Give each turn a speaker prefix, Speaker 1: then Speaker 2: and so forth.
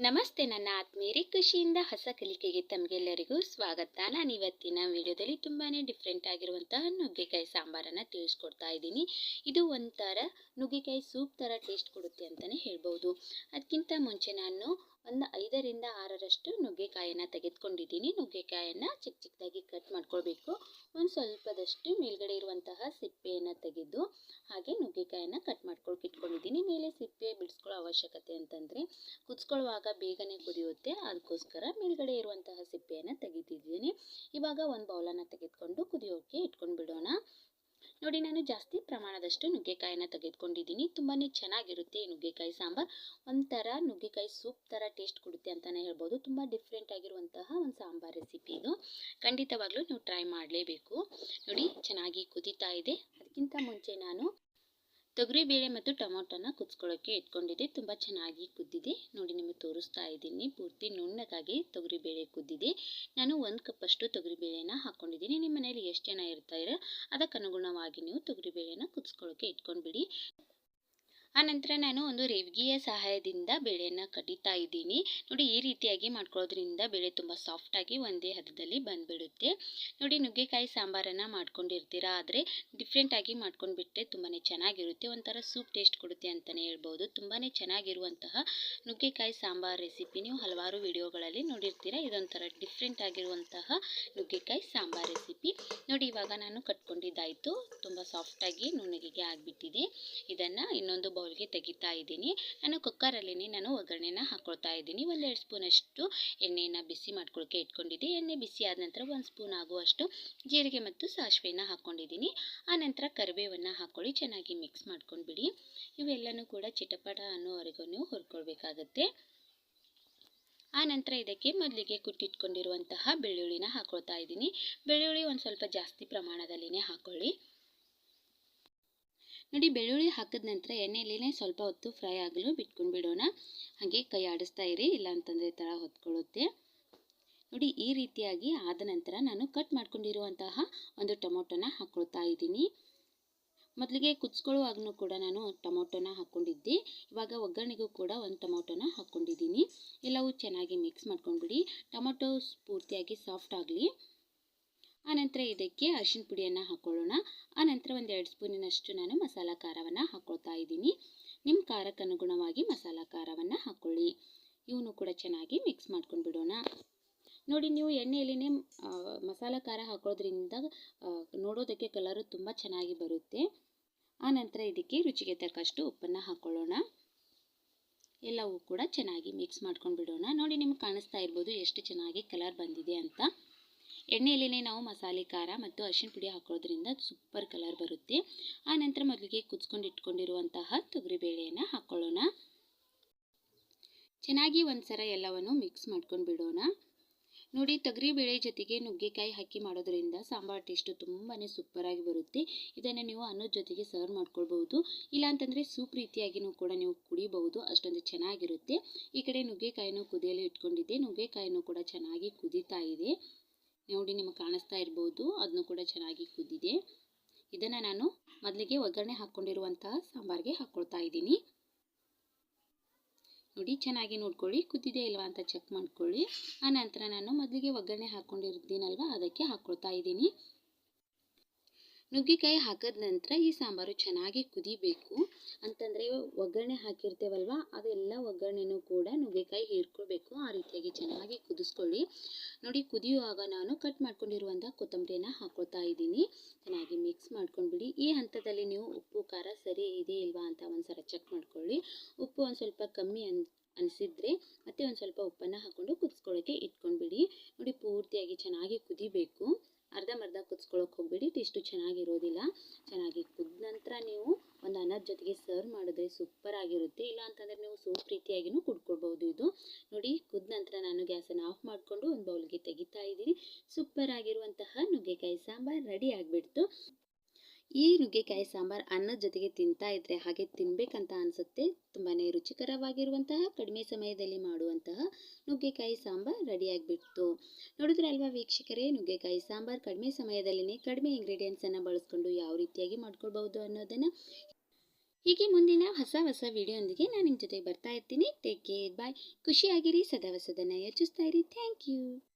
Speaker 1: ನಮಸ್ತೆ ನನ್ನ ಆತ್ಮೀಯರಿ ಖುಷಿಯಿಂದ ಹೊಸ ಕಲಿಕೆಗೆ ತಮಗೆಲ್ಲರಿಗೂ ಸ್ವಾಗತ. ನಾನು ಇವತ್ತಿನ ವಿಡಿಯೋದಲ್ಲಿ ತುಂಬಾ ಡಿಫ್ರೆಂಟ್ ಆಗಿರುವಂತಹ ನುಗ್ಗೆಕಾಯಿ ಸಾಂಬಾರನ್ನು ತಿಳಿಸ್ಕೊಡ್ತಾ ಇದ್ದೀನಿ. ಇದು ಒಂಥರ ನುಗ್ಗೆಕಾಯಿ ಸೂಪ್ ಥರ ಟೇಸ್ಟ್ ಕೊಡುತ್ತೆ ಅಂತಲೇ ಹೇಳ್ಬೋದು. ಅದಕ್ಕಿಂತ ಮುಂಚೆ ನಾನು ಒಂದು ಐದರಿಂದ ಆರರಷ್ಟು ನುಗ್ಗೆಕಾಯನ್ನು ತೆಗೆದುಕೊಂಡಿದ್ದೀನಿ. ನುಗ್ಗೆಕಾಯನ್ನು ಚಿಕ್ಕ ಚಿಕ್ಕದಾಗಿ ಕಟ್ ಮಾಡ್ಕೊಳ್ಬೇಕು. ಒಂದು ಸ್ವಲ್ಪದಷ್ಟು ಮೇಲ್ಗಡೆ ಇರುವಂತಹ ಸಿಪ್ಪೆಯನ್ನು ತೆಗೆದು ಹಾಗೆ ನುಗ್ಗೆಕಾಯನ್ನು ಕಟ್ ಮಾಡ್ಕೊಳಕ್ಕೆ ಇಟ್ಕೊಂಡಿದ್ದೀನಿ ಮೇಲೆ ಸಿಪ್ಪೆ ಬಿಡಿಸ್ಕೊಳ್ಳೋ ಅವಶ್ಯಕತೆ ಅಂತಂದರೆ ಕುದಿಸ್ಕೊಳ್ಳುವಾಗ ಬೇಗನೆ ಕುದಿಯುತ್ತೆ. ಅದಕ್ಕೋಸ್ಕರ ಮೇಲ್ಗಡೆ ಇರುವಂತಹ ಸಿಪ್ಪೆಯನ್ನು ತೆಗಿತಿದ್ದೀನಿ. ಇವಾಗ ಒಂದು ಬೌಲನ್ನು ತೆಗೆದುಕೊಂಡು ಕುದಿಯೋಕ್ಕೆ ಇಟ್ಕೊಂಡು ಬಿಡೋಣ ನೋಡಿ, ನಾನು ಜಾಸ್ತಿ ಪ್ರಮಾಣದಷ್ಟು ನುಗ್ಗೆಕಾಯಿನ ತೆಗೆದುಕೊಂಡಿದ್ದೀನಿ. ತುಂಬಾ ಚೆನ್ನಾಗಿರುತ್ತೆ ಈ ನುಗ್ಗೆಕಾಯಿ ಸಾಂಬಾರು. ಒಂಥರ ನುಗ್ಗೆಕಾಯಿ ಸೂಪ್ ಥರ ಟೇಸ್ಟ್ ಕೊಡುತ್ತೆ ಅಂತಲೇ ಹೇಳ್ಬೋದು. ತುಂಬ ಡಿಫ್ರೆಂಟ್ ಆಗಿರುವಂತಹ ಒಂದು ಸಾಂಬಾರ್ ರೆಸಿಪಿ ಇದು. ಖಂಡಿತವಾಗ್ಲೂ ನೀವು ಟ್ರೈ ಮಾಡಲೇಬೇಕು. ನೋಡಿ, ಚೆನ್ನಾಗಿ ಕುದೀತಾ ಇದೆ. ಅದಕ್ಕಿಂತ ಮುಂಚೆ ನಾನು ತೊಗರಿಬೇಳೆ ಮತ್ತು ಟೊಮೊಟೊನ ಕುದಿಸ್ಕೊಳ್ಳೋಕ್ಕೆ ಇಟ್ಕೊಂಡಿದ್ದೆ ತುಂಬ ಚೆನ್ನಾಗಿ ಕುದ್ದಿದೆ. ನೋಡಿ, ನಿಮಗೆ ತೋರಿಸ್ತಾ ಇದ್ದೀನಿ. ಪೂರ್ತಿ ನುಣ್ಣಗಾಗಿ ತೊಗರಿಬೇಳೆ ಕುದ್ದಿದೆ. ನಾನು ಒಂದು ಕಪ್ಪಷ್ಟು ತೊಗರಿಬೇಳೆನ ಹಾಕ್ಕೊಂಡಿದ್ದೀನಿ ನಿಮ್ಮ ಎಷ್ಟು ಜನ ಅದಕ್ಕೆ ಅನುಗುಣವಾಗಿ ನೀವು ತೊಗರಿಬೇಳೆನ ಕುದಿಸ್ಕೊಳ್ಳೋಕ್ಕೆ ಇಟ್ಕೊಂಡ್ಬಿಡಿ. ಆನಂತರ ನಾನು ಒಂದು ರೇವಿಗೆಯ ಸಹಾಯದಿಂದ ಬೇಳೆಯನ್ನು ಕಡಿತಾ ಇದ್ದೀನಿ. ನೋಡಿ, ಈ ರೀತಿಯಾಗಿ ಮಾಡ್ಕೊಳ್ಳೋದ್ರಿಂದ ಬೇಳೆ ತುಂಬ ಸಾಫ್ಟಾಗಿ ಒಂದೇ ಹದದಲ್ಲಿ ಬಂದುಬಿಡುತ್ತೆ. ನೋಡಿ, ನುಗ್ಗೆಕಾಯಿ ಸಾಂಬಾರನ್ನು ಮಾಡ್ಕೊಂಡಿರ್ತೀರಾ ಆದರೆ ಡಿಫ್ರೆಂಟಾಗಿ ಮಾಡ್ಕೊಂಡ್ಬಿಟ್ರೆ ತುಂಬಾ ಚೆನ್ನಾಗಿರುತ್ತೆ. ಒಂಥರ ಸೂಪ್ ಟೇಸ್ಟ್ ಕೊಡುತ್ತೆ ಅಂತಲೇ ಹೇಳ್ಬೋದು. ತುಂಬಾ ಚೆನ್ನಾಗಿರುವಂತಹ ನುಗ್ಗೆಕಾಯಿ ಸಾಂಬಾರು ರೆಸಿಪಿ ನೀವು ಹಲವಾರು ವಿಡಿಯೋಗಳಲ್ಲಿ ನೋಡಿರ್ತೀರ. ಇದೊಂಥರ ಡಿಫ್ರೆಂಟ್ ಆಗಿರುವಂತಹ ನುಗ್ಗೆಕಾಯಿ ಸಾಂಬಾರು ರೆಸಿಪಿ ನೋಡಿ, ಇವಾಗ ನಾನು ಕಟ್ಕೊಂಡಿದ್ದಾಯಿತು. ತುಂಬ ಸಾಫ್ಟಾಗಿ ನುಣ್ಣಗೆ ಆಗಿಬಿಟ್ಟಿದೆ. ಇದನ್ನು ಇನ್ನೊಂದು ಬೌಲ್ಗೆ ತೆಗಿತಾ ಇದ್ದೀನಿ. ನಾನು ಕುಕ್ಕರಲ್ಲೇ ನಾನು ಒಗ್ಗರಣೆನ ಹಾಕ್ಕೊಳ್ತಾ ಇದ್ದೀನಿ. ಒಂದೆರಡು ಸ್ಪೂನಷ್ಟು ಎಣ್ಣೆಯನ್ನು ಬಿಸಿ ಮಾಡ್ಕೊಳ್ಳೋಕೆ ಇಟ್ಕೊಂಡಿದ್ದೆ. ಎಣ್ಣೆ ಬಿಸಿ ಆದ ನಂತರ ಒಂದು ಸ್ಪೂನ್ ಆಗುವಷ್ಟು ಜೀರಿಗೆ ಮತ್ತು ಸಾಸಿವೆನ ಹಾಕ್ಕೊಂಡಿದ್ದೀನಿ ಆನಂತರ ಕರಿಬೇವನ್ನು ಹಾಕ್ಕೊಳ್ಳಿ ಚೆನ್ನಾಗಿ ಮಿಕ್ಸ್ ಮಾಡ್ಕೊಂಡ್ಬಿಡಿ. ಇವೆಲ್ಲನೂ ಕೂಡ ಚಿಟಪಟ ಅನ್ನೋವರೆಗೂ ನೀವು ಹುರ್ಕೊಳ್ಬೇಕಾಗತ್ತೆ. ಆನಂತರ ನಂತರ ಇದಕ್ಕೆ ಮೊದಲಿಗೆ ಕುಟ್ಟಿಟ್ಕೊಂಡಿರುವಂತಹ ಬೆಳ್ಳುಳ್ಳಿನ ಹಾಕ್ಕೊಳ್ತಾ ಇದ್ದೀನಿ. ಬೆಳ್ಳುಳ್ಳಿ ಒಂದು ಸ್ವಲ್ಪ ಜಾಸ್ತಿ ಪ್ರಮಾಣದಲ್ಲಿನೇ ಹಾಕ್ಕೊಳ್ಳಿ ನೋಡಿ ಬೆಳ್ಳುಳ್ಳಿ ಹಾಕಿದ ನಂತರ ಎಣ್ಣೆಯಲ್ಲೇ ಸ್ವಲ್ಪ ಹೊತ್ತು ಫ್ರೈ ಆಗಲು ಬಿಟ್ಕೊಂಡು ಬಿಡೋಣ. ಹಾಗೆ ಕೈ ಆಡಿಸ್ತಾ ಇರಿ ಇಲ್ಲ ಅಂತಂದರೆ ಥರ ಹೊತ್ಕೊಳ್ಳುತ್ತೆ. ನೋಡಿ ಈ ರೀತಿಯಾಗಿ ಆದ ನಂತರ ನಾನು ಕಟ್ ಮಾಡ್ಕೊಂಡಿರುವಂತಹ ಒಂದು ಟೊಮೊಟೊನ ಹಾಕ್ಕೊಳ್ತಾ ಇದ್ದೀನಿ. ಮೊದಲಿಗೆ ಕುದಿಸ್ಕೊಳ್ಳುವಾಗೂ ಕೂಡ ನಾನು ಟೊಮೊಟೊನ ಹಾಕ್ಕೊಂಡಿದ್ದೆ. ಇವಾಗ ಒಗ್ಗರಣೆಗೂ ಕೂಡ ಒಂದು ಟೊಮೊಟೊನ ಹಾಕ್ಕೊಂಡಿದ್ದೀನಿ. ಎಲ್ಲವೂ ಚೆನ್ನಾಗಿ ಮಿಕ್ಸ್ ಮಾಡ್ಕೊಂಡ್ಬಿಡಿ. ಟೊಮೊಟೊ ಪೂರ್ತಿಯಾಗಿ ಸಾಫ್ಟ್ ಆಗಲಿ. ಆನಂತರ ಇದಕ್ಕೆ ಅರಿಶಿನ ಪುಡಿಯನ್ನು ಹಾಕ್ಕೊಳ್ಳೋಣ ಆನಂತರ ಒಂದು ಎರಡು ಸ್ಪೂನಿನಷ್ಟು ನಾನು ಮಸಾಲ ಖಾರವನ್ನು ಹಾಕ್ಕೊಳ್ತಾ ಇದ್ದೀನಿ. ನಿಮ್ಮ ಖಾರಕ್ಕೆ ಅನುಗುಣವಾಗಿ ಮಸಾಲ ಖಾರವನ್ನು ಹಾಕ್ಕೊಳ್ಳಿ ಇವನು ಕೂಡ ಚೆನ್ನಾಗಿ ಮಿಕ್ಸ್ ಮಾಡ್ಕೊಂಡು ಬಿಡೋಣ. ನೋಡಿ, ನೀವು ಎಣ್ಣೆಯಲ್ಲಿನೇ ಮಸಾಲ ಖಾರ ಹಾಕೋದ್ರಿಂದ ನೋಡೋದಕ್ಕೆ ಕಲರು ತುಂಬ ಚೆನ್ನಾಗಿ ಬರುತ್ತೆ. ಆನಂತರ ಇದಕ್ಕೆ ರುಚಿಗೆ ತಕ್ಕಷ್ಟು ಉಪ್ಪನ್ನು ಹಾಕ್ಕೊಳ್ಳೋಣ ಎಲ್ಲವೂ ಕೂಡ ಚೆನ್ನಾಗಿ ಮಿಕ್ಸ್ ಮಾಡ್ಕೊಂಡು ಬಿಡೋಣ. ನೋಡಿ, ನಿಮ್ಗೆ ಕಾಣಿಸ್ತಾ ಇರ್ಬೋದು ಎಷ್ಟು ಚೆನ್ನಾಗಿ ಕಲರ್ ಬಂದಿದೆ ಅಂತ. ಎಣ್ಣೆಯಲ್ಲೇ ನಾವು ಮಸಾಲೆ ಖಾರ ಮತ್ತು ಅರಿಶಿನ ಪುಡಿ ಹಾಕೋದ್ರಿಂದ ಸೂಪರ್ ಕಲರ್ ಬರುತ್ತೆ. ಆ ನಂತರ ಮೊದಲಿಗೆ ಕುದಿಸ್ಕೊಂಡು ಇಟ್ಕೊಂಡಿರುವಂತಹ ತೊಗರಿಬೇಳೆಯನ್ನು ಹಾಕ್ಕೊಳ್ಳೋಣ ಚೆನ್ನಾಗಿ ಒಂದ್ಸಲ ಎಲ್ಲವನ್ನು ಮಿಕ್ಸ್ ಮಾಡ್ಕೊಂಡು ಬಿಡೋಣ. ನೋಡಿ ತೊಗರಿಬೇಳೆ ಜೊತೆಗೆ ನುಗ್ಗೆಕಾಯಿ ಹಾಕಿ ಮಾಡೋದ್ರಿಂದ ಸಾಂಬಾರು ಟೇಸ್ಟು ತುಂಬಾ ಸೂಪರಾಗಿ ಬರುತ್ತೆ. ಇದನ್ನು ನೀವು ಅನ್ನದ ಜೊತೆಗೆ ಸರ್ವ್ ಮಾಡ್ಕೊಳ್ಬೋದು ಇಲ್ಲಾಂತಂದರೆ ಸೂಪ್ ರೀತಿಯಾಗಿಯೂ ಕೂಡ ನೀವು ಕುಡಿಬಹುದು. ಅಷ್ಟೊಂದು ಚೆನ್ನಾಗಿರುತ್ತೆ. ಈ ಕಡೆ ನುಗ್ಗೆಕಾಯಿನೂ ಕುದಿಯಲು ಇಟ್ಕೊಂಡಿದ್ದೆ. ನುಗ್ಗೆಕಾಯಿನೂ ಕೂಡ ಚೆನ್ನಾಗಿ ಕುದೀತಾ ಇದೆ. ನೋಡಿ ನಿಮಗೆ ಕಾಣಿಸ್ತಾ ಇರ್ಬೋದು, ಅದನ್ನು ಕೂಡ ಚೆನ್ನಾಗಿ ಕುದ್ದಿದೆ ಇದನ್ನು ನಾನು ಮೊದಲಿಗೆ ಒಗ್ಗರಣೆ ಹಾಕ್ಕೊಂಡಿರುವಂತಹ ಸಾಂಬಾರಿಗೆ ಹಾಕ್ಕೊಳ್ತಾ ಇದ್ದೀನಿ. ನೋಡಿ, ಚೆನ್ನಾಗಿ ನೋಡ್ಕೊಳ್ಳಿ ಕುದ್ದಿದೆ ಇಲ್ವಾ ಅಂತ ಚೆಕ್ ಮಾಡ್ಕೊಳ್ಳಿ. ಆ ನಂತರ ನಾನು ಮೊದಲಿಗೆ ಒಗ್ಗರಣೆ ಹಾಕ್ಕೊಂಡಿರ್ತೀನಲ್ವ ಅದಕ್ಕೆ ಹಾಕ್ಕೊಳ್ತಾ ಇದ್ದೀನಿ. ನುಗ್ಗೆಕಾಯಿ ಹಾಕಿದ ನಂತರ ಈ ಸಾಂಬಾರು ಚೆನ್ನಾಗಿ ಕುದಿಬೇಕು. ಅಂತಂದರೆ ಒಗ್ಗರಣೆ ಹಾಕಿರ್ತೇವಲ್ವ? ಅದೆಲ್ಲ ಒಗ್ಗರಣೆನೂ ಕೂಡ ನುಗ್ಗೆಕಾಯಿ ಹೀರ್ಕೊಳ್ಬೇಕು. ಆ ರೀತಿಯಾಗಿ ಚೆನ್ನಾಗಿ ಕುದಿಸ್ಕೊಳ್ಳಿ. ನೋಡಿ, ಕುದಿಯುವಾಗ ನಾನು ಕಟ್ ಮಾಡ್ಕೊಂಡಿರುವಂಥ ಕೊತ್ತಂಬರಿಯನ್ನು ಹಾಕ್ಕೊಳ್ತಾ ಇದ್ದೀನಿ. ಚೆನ್ನಾಗಿ ಮಿಕ್ಸ್ ಮಾಡ್ಕೊಂಡ್ಬಿಡಿ. ಈ ಹಂತದಲ್ಲಿ ನೀವು ಉಪ್ಪು, ಖಾರ ಸರಿ ಇದೆ ಇಲ್ವಾ ಅಂತ ಒಂದ್ಸಲ ಚೆಕ್ ಮಾಡ್ಕೊಳ್ಳಿ. ಉಪ್ಪು ಒಂದು ಸ್ವಲ್ಪ ಕಮ್ಮಿ ಅನ್, ಅನಿಸಿದ್ರೆ ಮತ್ತೆ ಒಂದು ಸ್ವಲ್ಪ ಉಪ್ಪನ್ನು ಹಾಕ್ಕೊಂಡು ಕುದಿಸ್ಕೊಳ್ಳೋಕ್ಕೆ ಇಟ್ಕೊಂಡ್ಬಿಡಿ. ನೋಡಿ, ಪೂರ್ತಿಯಾಗಿ ಚೆನ್ನಾಗಿ ಕುದಿಬೇಕು. ಅರ್ಧಂಬರ್ಧ ಕುದಿಸ್ಕೊಳ್ಳೋಕೆ ಹೋಗ್ಬೇಡಿ ಟೇಸ್ಟು ಚೆನ್ನಾಗಿರೋದಿಲ್ಲ. ಚೆನ್ನಾಗಿ ಕುದ್ದ ನಂತರ ನೀವು ಒಂದು ಅನ್ನದ ಜೊತೆಗೆ ಸರ್ವ್ ಮಾಡಿದ್ರೆ ಸೂಪರ್ ಆಗಿರುತ್ತೆ. ಇಲ್ಲ ಅಂತಂದರೆ ನೀವು ಸೂಪ್ ರೀತಿಯಾಗಿಯೂ ಕುಡ್ಕೊಳ್ಬೋದು ಇದು. ನೋಡಿ, ಕುದ್ದ ನಂತರ ನಾನು ಗ್ಯಾಸನ್ನು ಆಫ್ ಮಾಡಿಕೊಂಡು ಒಂದು ಬೌಲ್ಗೆ ತೆಗಿತಾ ಇದ್ದೀನಿ. ಸೂಪರ್ ಆಗಿರುವಂತಹ ನುಗ್ಗೆಕಾಯಿ ಸಾಂಬಾರು ರೆಡಿ ಆಗಿಬಿಡ್ತು. ಈ ನುಗ್ಗೆಕಾಯಿ ಸಾಂಬಾರು ಅನ್ನದ ಜೊತೆಗೆ ತಿಂತಾ ಇದ್ರೆ ಹಾಗೆ ತಿನ್ಬೇಕಂತ ಅನ್ಸುತ್ತೆ. ತುಂಬಾ ರುಚಿಕರವಾಗಿರುವಂತಹ, ಕಡಿಮೆ ಸಮಯದಲ್ಲಿ ಮಾಡುವಂತಹ ನುಗ್ಗೆಕಾಯಿ ಸಾಂಬಾರು ರೆಡಿಯಾಗಿಬಿಡ್ತು. ನೋಡಿದ್ರಲ್ವಾ ವೀಕ್ಷಕರೇ, ನುಗ್ಗೆಕಾಯಿ ಸಾಂಬಾರು ಕಡಿಮೆ ಸಮಯದಲ್ಲಿನೇ ಕಡಿಮೆ ಇಂಗ್ರೀಡಿಯೆಂಟ್ಸನ್ನು ಬಳಸ್ಕೊಂಡು ಯಾವ ರೀತಿಯಾಗಿ ಮಾಡ್ಕೊಳ್ಬಹುದು ಅನ್ನೋದನ್ನು. ಹೀಗೆ ಮುಂದಿನ ಹೊಸ ಹೊಸ ವಿಡಿಯೋಂದಿಗೆ ನಾನು ನಿಮ್ಮ ಜೊತೆ ಬರ್ತಾ ಇರ್ತೀನಿ. ಟೇಕ್ ಕೇರ್ ಬಾಯ್ ಖುಷಿಯಾಗಿರಿ, ಸದಾ ಹೊಸದನ್ನು ಯೋಚಿಸ್ತಾ ಇರಿ. Thank you